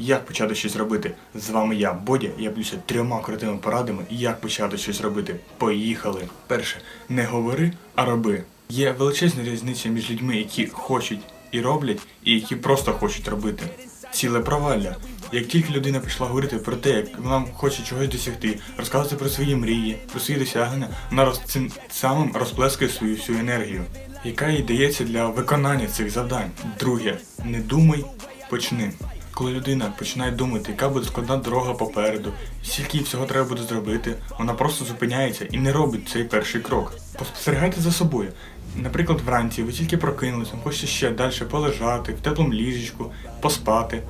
як почати щось робити. З вами я, Бодя, я плюся трьома крутими порадами, як почати щось робити. Поїхали! Перше, не говори, а роби. Є величезна різниця між людьми, які хочуть і роблять, і які просто хочуть робити. Ціле провалля. Як тільки людина почала говорити про те, як вона хоче чогось досягти, розказувати про свої мрії, про свої досягнення, вона роз... цим самим розплескує свою всю енергію, яка їй дається для виконання цих завдань. Друге, не думай, почни. Коли людина починає думати, яка буде складна дорога попереду, скільки їй всього треба буде зробити, вона просто зупиняється і не робить цей перший крок. Поспостерігайте за собою. Наприклад, вранці ви тільки прокинулися, хочете ще далі полежати, в теплому ліжечку, поспати.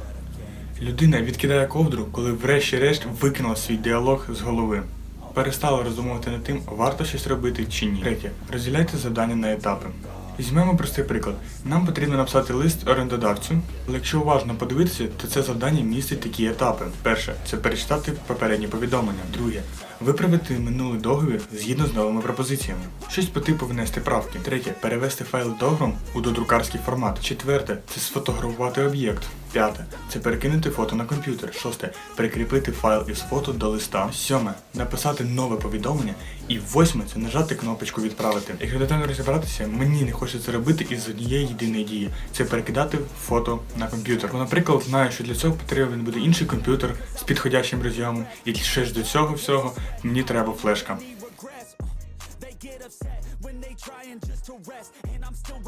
Людина відкидає ковдру, коли врешті-решт викинула свій діалог з голови. Перестала роздумувати над тим, варто щось робити чи ні. Третє. Розділяйте завдання на етапи. Візьмемо простий приклад. Нам потрібно написати лист орендодавцю, але якщо уважно подивитися, то це завдання містить такі етапи. Перше це перечитати попередні повідомлення. Друге виправити минулий договір згідно з новими пропозиціями. Щось по типу внести правки. Третє перевести файл договором у додрукарський формат. Четверте це сфотографувати об'єкт. П'яте це перекинути фото на комп'ютер. Шосте прикріпити файл із фото до листа. Сьоме написати нове повідомлення. І восьме це нажати кнопочку відправити. Якщо детально розібратися, мені не хочеться робити із однієї єдиної дії. Це перекидати фото на комп'ютер. Бо, наприклад, знаю, що для цього потрібен буде інший комп'ютер з підходящим роз'ємом, і ще ж до цього всього мені треба флешка.